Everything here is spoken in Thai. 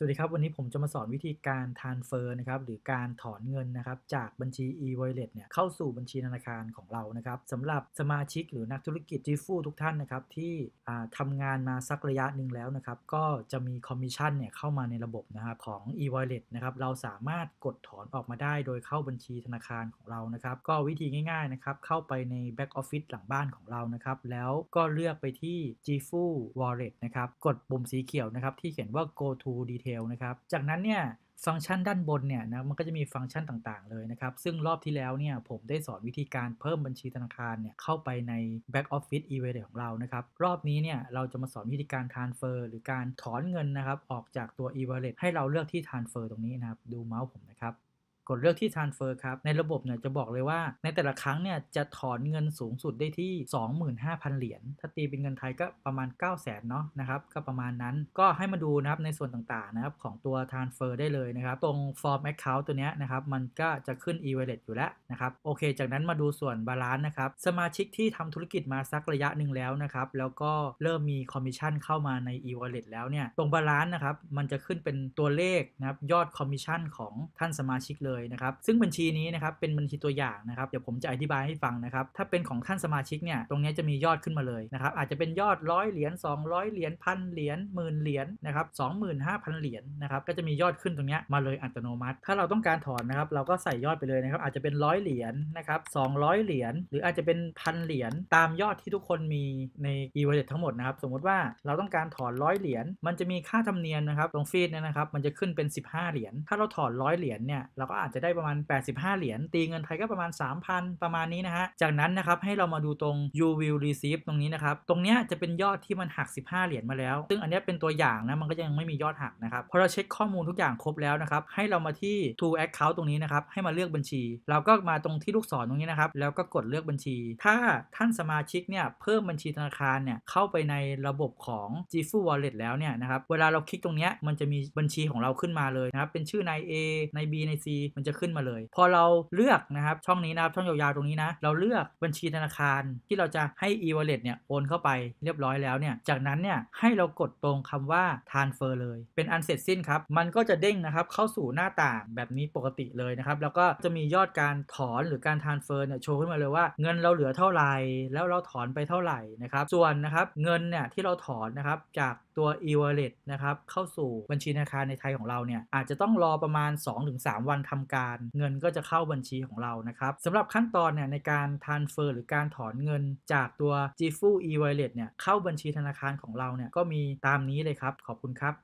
สวัสดีครับวันนี้ผมจะมาสอนวิธีการ transfer นะครับหรือการถอนเงินนะครับจากบัญชี e-wallet เนี่ยเข้าสู่บัญชีธนาคารของเรานะครับสำหรับสมาชิกหรือนักธุรกิจ g ฟูทุกท่านนะครับที่อ่าทำงานมาสักระยะหนึ่งแล้วนะครับก็จะมีคอมมิชชั่นเนี่ยเข้ามาในระบบนะครับของ e-wallet นะครับเราสามารถกดถอนออกมาได้โดยเข้าบัญชีธนาคารของเรานะครับก็วิธีง่ายๆนะครับเข้าไปใน Back Office หลังบ้านของเรานะครับแล้วก็เลือกไปที่ g f u Wallet นะครับกดปุ่มสีเขียวนะครับที่เขียนว่า go to detail นะครับ จากนั้นเนี่ยฟังก์ชันด้านบนเนี่ยนะมันก็จะมีฟังก์ชันต่างๆ เลยนะครับ ซึ่งรอบที่แล้วเนี่ยผมได้สอนวิธีการเพิ่มบัญชีธนาคารเนี่ยเข้าไปใน Back Office e w a l e t ของเรานะครับ รอบนี้เนี่ยเราจะมาสอนวิธีการ transfer หรือการถอนเงินนะครับ ออกจากตัว e w a l e t ให้เราเลือกที่ transfer ตรงนี้นะครับ ดูเมาส์ผมนะครับ กดเลือกที่ transfer ครับ ในระบบเนี่ยจะบอกเลยว่าในแต่ละครั้งเนี่ยจะถอนเงินสูงสุดได้ที่ 25,000 เหรียญ ถ้าตีเป็นเงินไทยก็ประมาณ 9 0 0 0 0 0เนาะนะครับ ก็ประมาณนั้น ก็ให้มาดูนะครับในส่วนต่างๆนะครับของตัว transfer ได้เลยนะครับ ตรง form account ตัวเนี้ยนะครับ มันก็จะขึ้น e-wallet อยู่แล้วนะครับ โอเค จากนั้นมาดูส่วนบาลานซ์นะครับ สมาชิกที่ทำธุรกิจมาสักระยะหนึ่งแล้วนะครับ แล้วก็เริ่มมีคอมมิชชั่นเข้ามาใน e-wallet แล้วเนี่ย ตรงบาลานซ์นะครับ มันจะขึ้นเป็นตัวเลขนะครับ ยอดคอมมิชชั่นของท่านสมาชิกเลยนะครับ ซึ่งบัญชีนี้นะครับเป็นบัญชีตัวอย่างนะครับ เดี๋ยวผมจะอธิบายให้ฟังนะครับ ถ้าเป็นของท่านสมาชิกเนี่ย ตรงนี้จะมียอดขึ้นมาเลยนะครับ อาจจะเป็นยอดร้อยเหรียญ200 เหรียญพันเหรียญหมื่นเหรียญนะครับ25,000เหรียญนะครับ ก็จะมียอดขึ้นตรงนี้มาเลยอัตโนมัติ ถ้าเราต้องการถอนนะครับ เราก็ใส่ยอดไปเลยนะครับ อาจจะเป็นร้อยเหรียญนะครับ200เหรียญ หรืออาจจะเป็นพันเหรียญตามยอดที่ทุกคนมีใน e-wallet ทั้งหมดนะครับ สมมติว่าเราต้องการถอนร้อยเหรียญ มันจะมีค่าธรรมเนียมนะครับ ตรงฟีดเนี่ยนะครับ มันจะขึ้นเป็น 15 เหรียญ ถ้าเราถอนร้อยเหรียญเนี่ย เราก็อาจจะได้ประมาณ 85 เหรียญ ตีเงินไทยก็ประมาณ 3,000 ประมาณนี้นะฮะ จากนั้นนะครับให้เรามาดูตรง you will receive ตรงนี้นะครับ ตรงเนี้ยจะเป็นยอดที่มันหัก 15 เหรียญมาแล้ว ซึ่งอันเนี้ยเป็นตัวอย่างนะ มันก็ยังไม่มียอดหักนะครับ พอเราเช็คข้อมูลทุกอย่างครบแล้วนะครับ ให้เรามาที่ to account ตรงนี้นะครับ ให้มาเลือกบัญชี เราก็มาตรงที่ลูกศรตรงนี้นะครับ แล้วก็กดเลือกบัญชี ถ้าท่านสมาชิกเนี่ยเพิ่มบัญชีธนาคารเนี่ยเข้าไปในระบบของ g f u Wallet แล้วเนี่ยนะครับ เวลาเราคลิกตรงเนี้ยมันจะมีบัญชีของเราขึ้นมาเลยนะครับ เป็นชื่อนาย A นาย B นาย C มันจะขึ้นมาเลย พอเราเลือกนะครับช่องนี้นะครับช่องยาวๆตรงนี้นะเราเลือกบัญชีธนาคารที่เราจะให้ e-wallet เนี่ยโอนเข้าไปเรียบร้อยแล้วเนี่ยจากนั้นเนี่ยให้เรากดตรงคำว่า transfer เลย เป็นอันเสร็จสิ้นครับมันก็จะเด้งนะครับเข้าสู่หน้าต่างแบบนี้ปกติเลยนะครับแล้วก็จะมียอดการถอนหรือการ transfer เนี่ยโชว์ขึ้นมาเลยว่าเงินเราเหลือเท่าไหร่แล้วเราถอนไปเท่าไหร่นะครับส่วนนะครับเงินเนี่ยที่เราถอนนะครับจาก ตัว e-wallet นะครับเข้าสู่บัญชีธนาคารในไทยของเราเนี่ยอาจจะต้องรอประมาณ 2-3 วันทำการ เงินก็จะเข้าบัญชีของเรานะครับสำหรับขั้นตอนเนี่ยในการ transfer หรือการถอนเงินจากตัว g f u e-wallet เนี่ยเข้าบัญชีธนาคารของเราเนี่ยก็มีตามนี้เลยครับ ขอบคุณครับ